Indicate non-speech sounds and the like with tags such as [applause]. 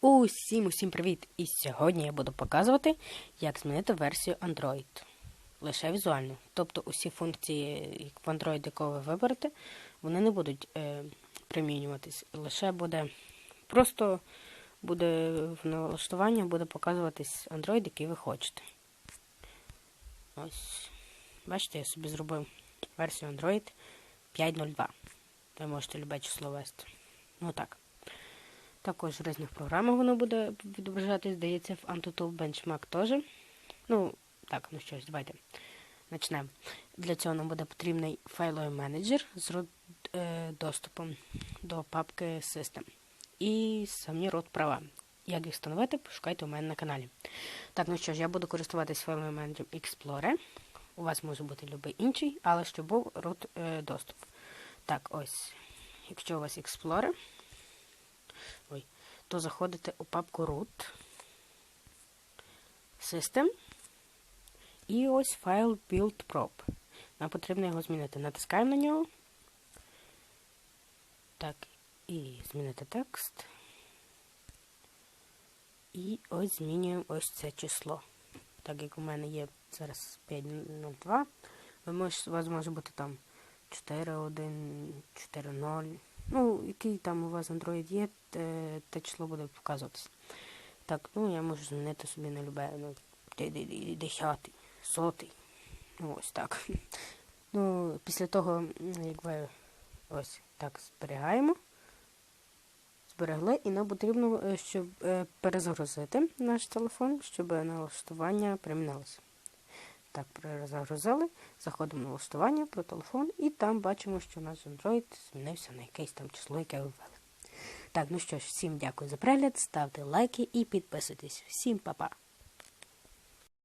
Усім усім привіт! І сьогодні я буду показувати, як змінити версію Android. Лише візуально. Тобто усі функції в Android, якого ви виберете, вони не будуть е, примінюватись. Лише буде просто буде в налаштуванні буде показуватись Android, який ви хочете. Ось. Бачите, я собі зробив версію Android 5.02. Ви можете любе число ввести. Ну так. Також в різних програмах воно буде відображатись, здається, в AnTuTube Benchmark теж. Ну, так, ну що ж, давайте почнемо. Для цього нам буде потрібний файловий менеджер з е, доступом до папки System. І самі root права. Як їх встановити, пошукайте у мене на каналі. Так, ну що ж, я буду користуватись файловим менеджером Explorer. У вас може бути будь-який інший, але щоб був root е, доступ. Так, ось. Якщо у вас Explorer, ой, то заходите у папку root, System і ось файл build prop. Нам потрібно його змінити. Натискаємо на нього. Так, і змінити текст. І ось змінюємо ось це число. Так як у мене є зараз 5.02, у вас може бути там 4.1, 4.0. Ну, який там у вас Android є, те, число буде показуватися. Так, ну я можу змінити собі на любе, ну, десятий, сотий. Ну, ось так. [laughs] Ну, після того, як ви ось так зберігаємо, зберегли, і нам потрібно, щоб перезагрузити наш телефон, щоб налаштування примінилося. Так, перезагрузили, заходимо на листування про телефон, і там бачимо, що наш Android змінився на якесь там число, яке ви ввели. Так, ну що ж, всім дякую за перегляд, ставте лайки і підписуйтесь. Всім па-па!